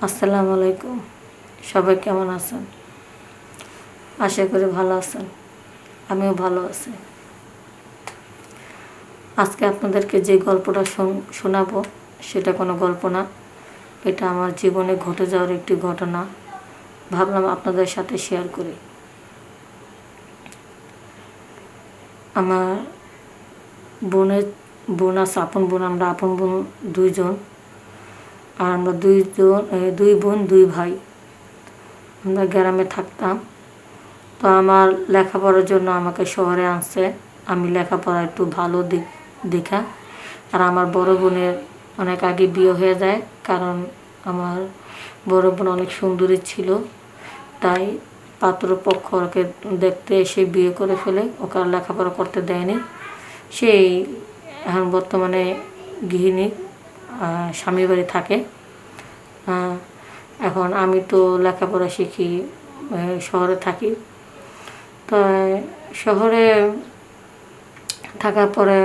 আসসালামু আলাইকুম। সবাই কেমন আছেন? আশা করি ভালো আছেন। আমিও ভালো আছি। আজকে আপনাদেরকে যে গল্পটা শোন- শোনাবো, সেটা কোনো গল্প না। এটা আমার জীবনে ঘটে যাওয়ার একটি ঘটনা। ভাবলাম আপনাদের সাথে শেয়ার করি। আমার বোনের বোন আছে, আপন বোন, আমরা আপন বোন দুইজন। আর আমরা দুইজন দুই বোন, দুই ভাই। আমরা গ্রামে থাকতাম। তো আমার লেখাপড়ার জন্য আমাকে শহরে আনছে। আমি লেখাপড়া একটু ভালো দেখা। আর আমার বড় বোনের অনেক আগে বিয়ে হয়ে যায়, কারণ আমার বড় বোন অনেক সুন্দরী ছিল। তাই পাত্রপক্ষ ওকে দেখতে এসে বিয়ে করে ফেলে। ওকে আর লেখাপড়া করতে দেয়নি। সেই এখন বর্তমানে গৃহিণী। স্বামীর বাড়ি থাকে। এখন আমি তো লেখাপড়া শিখি শহরে থাকি। তো শহরে থাকার পরে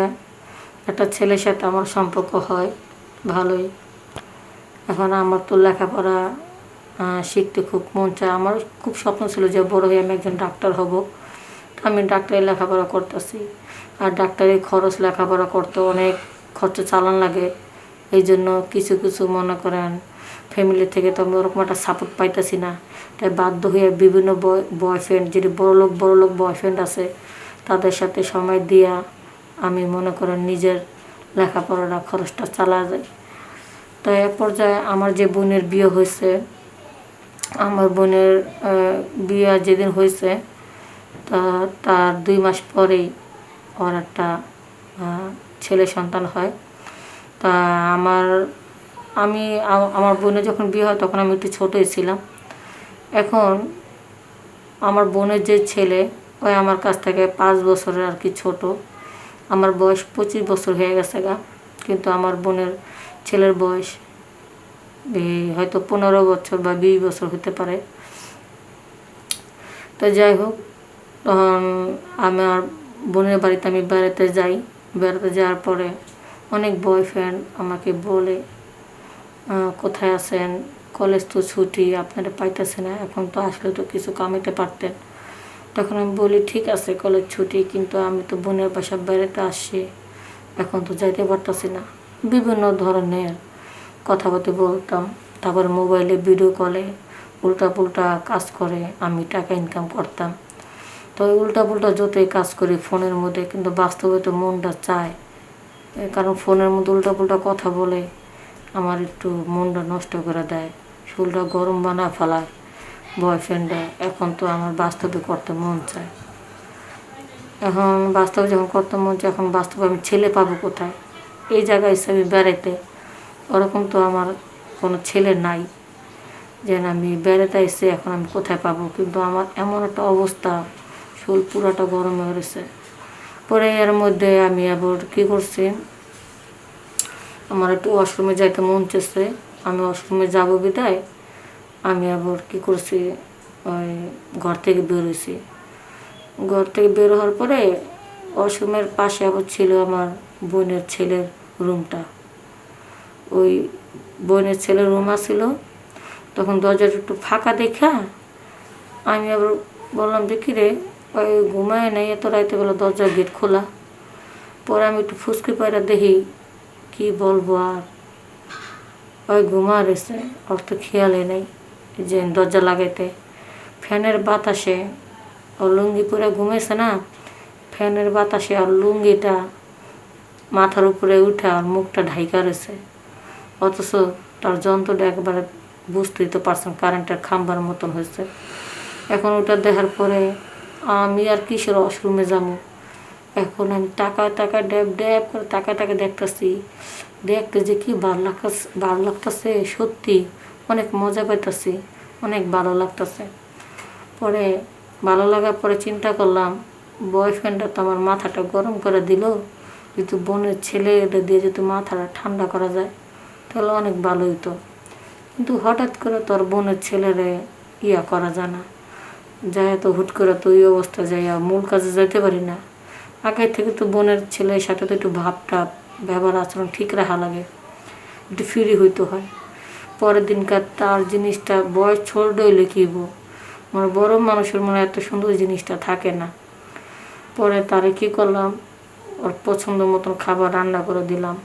একটা ছেলের সাথে আমার সম্পর্ক হয়, ভালোই। এখন আমার তো লেখাপড়া শিখতে খুব মন চায়। আমার খুব স্বপ্ন ছিল যে বড় হয়ে আমি একজন ডাক্তার হব। আমি ডাক্তারি লেখাপড়া করতেছি। আর ডাক্তারি খরচ লেখাপড়া করতে অনেক খরচ চালান লাগে। এই জন্য কিছু কিছু মনে করেন ফ্যামিলি থেকে তো আমি ওরকম একটা সাপোর্ট পাইতেছি না। তাই বাধ্য হয়ে বিভিন্ন বয় বয়ফ্রেন্ড যেটি বড়লোক বড়লোক বয়ফ্রেন্ড আছে, তাদের সাথে সময় দিয়া আমি মনে করেন নিজের লেখাপড়াটা খরচটা চালা যায় তো এক পর্যায়ে আমার যে বোনের বিয়ে হয়েছে, আমার বোনের বিয়ে যেদিন হয়েছে, তা তার দুই মাস পরেই ওর একটা ছেলে সন্তান হয়। তা আমার, আমি আমার বোনের যখন বিয়ে হয় তখন আমি একটু ছোটোই ছিলাম। এখন আমার বোনের যে ছেলে, ওই আমার কাছ থেকে পাঁচ বছরের আর কি ছোট। আমার বয়স পঁচিশ বছর হয়ে গেছে গা, কিন্তু আমার বোনের ছেলের বয়স হয়তো পনেরো বছর বা বিশ বছর হতে পারে। তো যাই হোক, তখন আমার বোনের বাড়িতে আমি বেড়াতে যাই। বেড়াতে যাওয়ার পরে অনেক বয়ফ্রেন্ড আমাকে বলে কোথায় আছেন? কলেজ তো ছুটি, আপনারা পাইতেছে না, এখন তো আসলে তো কিছু কামাইতে পারতেন। তখন আমি বলি, ঠিক আছে কলেজ ছুটি, কিন্তু আমি তো বোনের বাসা বেড়াতে আসছি, এখন তো যাইতে পারতাছি না। বিভিন্ন ধরনের কথাবার্তা বলতাম, তারপর মোবাইলে ভিডিও কলে উল্টা পুল্টা কাজ করে, আমি টাকা ইনকাম করতাম। তো ওই উল্টা পুল্টা যতই কাজ করি ফোনের মধ্যে কিন্তু বাস্তবে তো মনটা চায়। কারণ ফোনের মধ্যে উল্টা পুল্টা কথা বলে আমার একটু মনটা নষ্ট করে দেয়, চুলটা গরম বানা ফেলায়। বয়ফ্রেন্ডে এখন তো আমার বাস্তবে করতে মন চায়। এখন বাস্তবে যখন করতে মন চায়, এখন বাস্তবে আমি ছেলে পাবো কোথায়? এই জায়গায় আমি বেড়াইতে, ওরকম তো আমার কোনো ছেলে নাই। যেন আমি বেড়াতে এসে এখন আমি কোথায় পাবো? কিন্তু আমার এমন একটা অবস্থা, চুল পুরাটা গরম হয়ে গেছে পরে এর মধ্যে আমি আবার কী করছি? আমার একটু ওয়াশরুমে যাইতে মন চেয়েছে আমি ওয়াশরুমে যাব বিদায়। আমি আবার কী করছি? ওই ঘর থেকে বেরোইছি ঘর থেকে বের হওয়ার পরে ওয়াশরুমের পাশে আবার ছিল আমার বোনের ছেলের রুমটা। ওই বোনের ছেলের রুম আছিল। তখন দরজাটা একটু ফাঁকা দেখা। আমি আবার বললাম যে রে? ওই ঘুমায় নাই, এত রাইতে বেলা দরজার গেট খোলা। পরে আমি একটু ফুসকি পায়রা দেখি, কি বলব আর? ওই ঘুমা রয়েছে, ওর তো খেয়ালে নেই যে দরজা লাগাইতে। ফ্যানের বাতাসে ও লুঙ্গি পরে ঘুমেছে না, ফ্যানের বাতাসে আর লুঙ্গিটা মাথার উপরে উঠে আর মুখটা ঢাইকা রয়েছে। অথচ তার যন্ত্রটা একবারে বুঝতেই তো পারছেন কারেন্টের খাম্বার মতন হয়েছে। এখন ওটা দেখার পরে আমি আর কিসের ওয়াশরুমে যাব? এখন আমি টাকা টাকা, ড্যাব ড্যাব করে টাকা টাকা দেখতেছি। দেখতে যে কি ভালো লাগতেছে ভালো লাগতেছে, সত্যি অনেক মজা পাইতেছি, অনেক ভালো লাগতেছে। পরে ভালো লাগার পরে চিন্তা করলাম বয়ফ্রেন্ডটা তো আমার মাথাটা গরম করে দিল যদি বোনের ছেলে এটা দিয়ে যদি মাথাটা ঠান্ডা করা যায়, তাহলে অনেক ভালো হইতো। কিন্তু হঠাৎ করে তোর বোনের ছেলেরে ইয়া করা যায় না। যায় তো হুট করে তো ওই অবস্থা যাইয়া মূল কাজে যাইতে পারি না। আগে থেকে তো বোনের ছেলের সাথে তো একটু ভাবটা ব্যবহার আচরণ ঠিক রাখা লাগে, একটু ফ্রি হইতে হয়। পরের দিনকার তার জিনিসটা বয়স ছোট হইলে কিব মানে বড় মানুষের মনে এত সুন্দর জিনিসটা থাকে না। পরে তারে কি করলাম? ওর পছন্দ মতন খাবার রান্না করে দিলাম।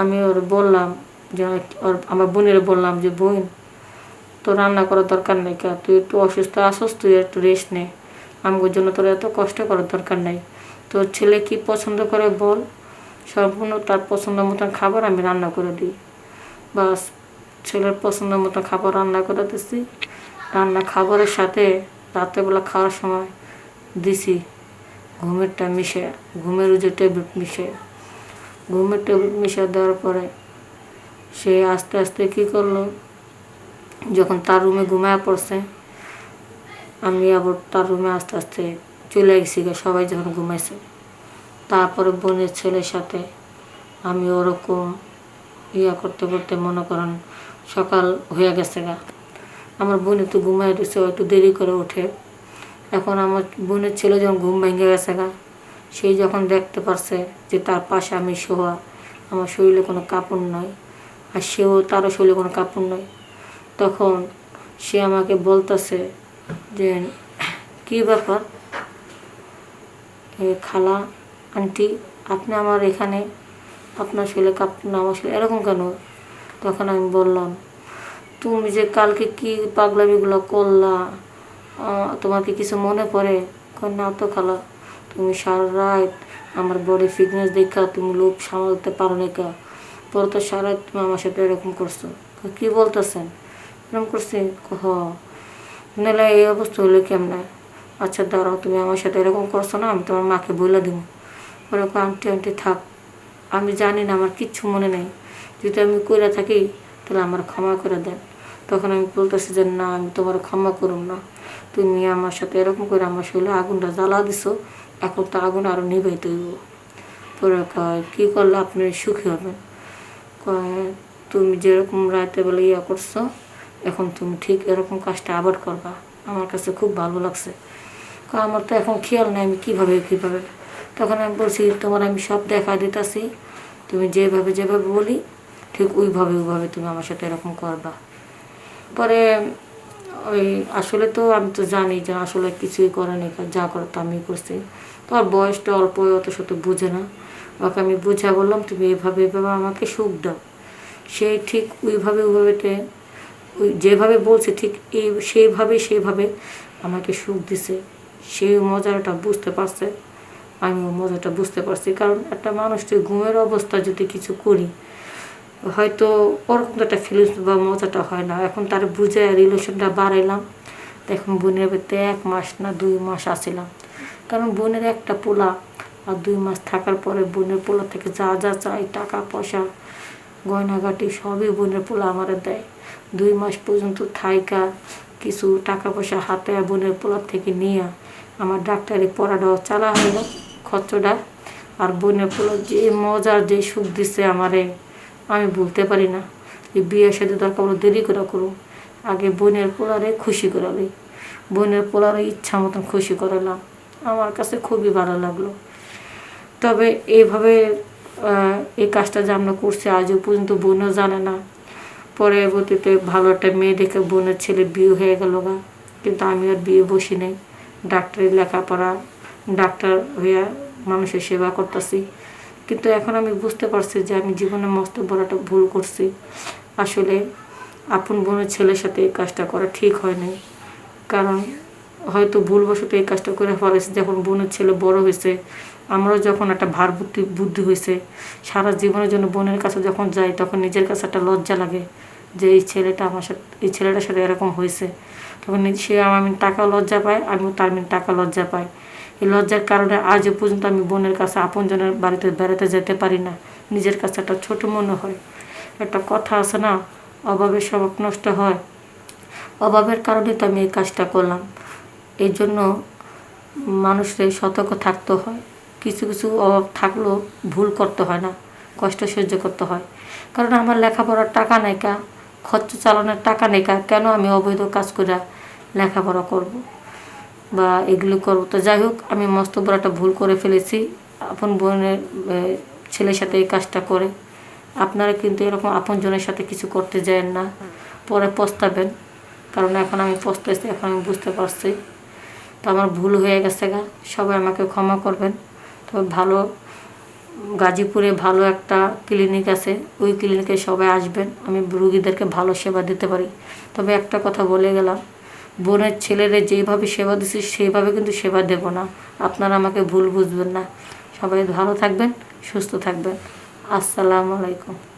আমি ওর বললাম যে ওর আমার বোনের বললাম যে, বোন তো রান্না করার দরকার নেই কা। তুই একটু অসুস্থ আসস, তুই একটু রেস্ট নে। আমার জন্য তোর এত কষ্ট করার দরকার নেই। তোর ছেলে কি পছন্দ করে বল? সম্পূর্ণ তার পছন্দ মতন খাবার আমি রান্না করে দিই। বাস, ছেলের পছন্দ মতো খাবার রান্না করে দিছি। রান্না খাবারের সাথে রাত্রেবেলা খাওয়ার সময় দিছি। ঘুমেরটা মিশে, ঘুমের যে ট্যাবলেট মিশে। ঘুমের ট্যাবলেট মিশে দেওয়ার পরে সে আস্তে আস্তে কী করল? যখন তার রুমে ঘুমায় পড়ছে, আমি আবার তার রুমে আস্তে আস্তে চলে গেছি গে, সবাই যখন ঘুমাইছে। তারপরে বোনের ছেলের সাথে আমি ওরকম ইয়া করতে করতে মনে করেন সকাল হয়ে গেছে গা। আমার বোন একটু দিছে, ও একটু দেরি করে ওঠে। এখন আমার বোনের ছেলে যখন ঘুম ভেঙে গেছে গা সেই যখন দেখতে পারছে যে তার পাশে আমি শোয়া, আমার শরীরে কোনো কাপড় নয় আর সেও তারও শরীরে কোনো কাপড় নয় তখন সে আমাকে বলতেছে যে, কী ব্যাপার? খালা, আন্টি, আপনি আমার এখানে, আপনার শরীরে কাপড় না আমার শরীরে এরকম কেন? তখন আমি বললাম, তুমি যে কালকে কি পাগলামিগুলো করলা তোমার কি কিছু মনে পড়ে? না তো খালা, তুমি সারা রাত আমার বডি ফিটনেস দেখা, তুমি লোভ সামলাতে পারো না কা, পরে তো সারা রাত তুমি আমার সাথে এরকম করছ। কী বলতেছেন? এরকম করছি? হ নাহলে এই অবস্থা হলে কেমনে? আচ্ছা দাঁড়াও, তুমি আমার সাথে এরকম করছ না, আমি তোমার মাকে বলে দিব ওরকম আন্টি আন্টি থাক। আমি জানি না, আমার কিচ্ছু মনে নেই। যদি আমি কইরা থাকি, তাহলে আমার ক্ষমা করে দেন। তখন আমি বলতেছি যে, না, আমি তোমার ক্ষমা করুম না। তুমি আমার সাথে এরকম করে আমার শরীরে আগুনটা জ্বালা দিছো, এখন তো আগুন আরও নিভাইতে হইব। পরে কয়, কী করলে আপনি সুখী হবেন? কয়, তুমি যেরকম রাতে বেলা ইয়া করছ এখন তুমি ঠিক এরকম কাজটা আবার করবা। আমার কাছে খুব ভালো লাগছে। কয়, আমার তো এখন খেয়াল নেই আমি কীভাবে কীভাবে। তখন আমি বলছি তোমার আমি সব দেখা দিতেছি। তুমি যেভাবে যেভাবে বলি ঠিক ওইভাবে ওইভাবে তুমি আমার সাথে এরকম করবা। পরে ওই আসলে তো আমি তো জানি যে আসলে কিছুই করে নি যা করে তো আমি করছি। তোমার বয়সটা অল্প অত শত বুঝে না। ওকে আমি বুঝা বললাম তুমি এভাবে এভাবে আমাকে সুখ দাও। সে ঠিক ওইভাবে ওইভাবেতে ওই যেভাবে বলছে, ঠিক এই সেইভাবে সেইভাবে আমাকে সুখ দিছে। সেই মজাটা বুঝতে পারছে, আমিও মজাটা বুঝতে পারছি। কারণ একটা মানুষকে ঘুমের অবস্থা যদি কিছু করি, হয়তো ওরকম একটা ফিলিংস বা মজাটা হয় না। এখন তার বুঝে রিলেশনটা বাড়াইলাম। এখন বোনের বাড়িতে এক মাস না দুই মাস আসিলাম কারণ বোনের একটা পোলা, আর দুই মাস থাকার পরে বোনের পোলা থেকে যা যা চাই, টাকা, পয়সা গয়নাগাটি সবই বোনের পোলা আমার দেয়। দুই মাস পর্যন্ত থাইকা কিছু টাকা পয়সা হাতে বোনের পোলার থেকে নিয়ে আমার ডাক্তারি পড়াটাও চালা হলো খরচটা। আর বোনের পোলা যে মজার যে সুখ দিছে আমারে, আমি বলতে পারি না। যে বিয়ের সাথে দরকার দেরি করে করুন আগে বোনের পোলারে খুশি করালে। বোনের পোলারে ইচ্ছা মতন খুশি করালাম। আমার কাছে খুবই ভালো লাগল। তবে এইভাবে এই কাজটা যে আমরা করছি আজও পর্যন্ত বোনও জানে না। পরবর্তীতে ভালো একটা মেয়ে দেখে বোনের ছেলে বিয়ে হয়ে গেল গা। কিন্তু আমি আর বিয়ে বসি নাই। ডাক্তারি লেখাপড়া, ডাক্তার হইয়া মানুষের সেবা করতেছি। কিন্তু এখন আমি বুঝতে পারছি যে আমি জীবনে মস্ত বড় একটা ভুল করছি। আসলে আপন বোনের ছেলের সাথে এই কাজটা করা ঠিক হয় নাই। কারণ হয়তো ভুলবশত এই কাজটা করে ফেলেছে যখন বোনের ছেলে বড় হয়েছে। আমরাও যখন একটা ভার বুদ্ধি বুদ্ধি হয়েছে সারা জীবনের জন্য বোনের কাছে যখন যাই, তখন নিজের কাছে একটা লজ্জা লাগে যে এই ছেলেটা আমার সাথে, এই ছেলেটার সাথে এরকম হয়েছে তখন সে আমি টাকা লজ্জা পায়, আমিও তার আমি টাকা লজ্জা পাই। এই লজ্জার কারণে আজও পর্যন্ত আমি বোনের কাছে আপনজনের বাড়িতে বেড়াতে যেতে পারি না। নিজের কাছে একটা ছোট মনে হয়। একটা কথা আছে না, অভাবের স্বভাব নষ্ট হয়। অভাবের কারণে তো আমি এই কাজটা করলাম। এই জন্য মানুষের সতর্ক থাকতে হয়। কিছু কিছু অভাব থাকলেও ভুল করতে হয় না, কষ্ট সহ্য করতে হয়। কারণ আমার লেখাপড়ার টাকা নেই কা, খরচ চালানোর টাকা নেই কা, কেন আমি অবৈধ কাজ করে লেখাপড়া করব? বা এগুলো করব? তো যাই হোক, আমি মস্ত বড় একটা ভুল করে ফেলেছি। আপন বোনের ছেলের সাথে এই কাজটা করে। আপনারা কিন্তু এরকম আপনজনের সাথে কিছু করতে যায়েন না। পরে পস্তাবেন। কারণ এখন আমি পস্তাইছি, এখন আমি বুঝতে পারছি। তো আমার ভুল হয়ে গেছে গা। সবাই আমাকে ক্ষমা করবেন। তবে ভালো, গাজীপুরে ভালো একটা ক্লিনিক আছে, ওই ক্লিনিকে সবাই আসবেন, আমি রুগীদেরকে ভালো সেবা দিতে পারি। তবে একটা কথা বলে গেলাম, বোনের ছেলেরে যেভাবে সেবা দিচ্ছি, সেইভাবে কিন্তু সেবা দেব না। আপনারা আমাকে ভুল বুঝবেন না। সবাই ভালো থাকবেন, সুস্থ থাকবেন। আসসালামু আলাইকুম।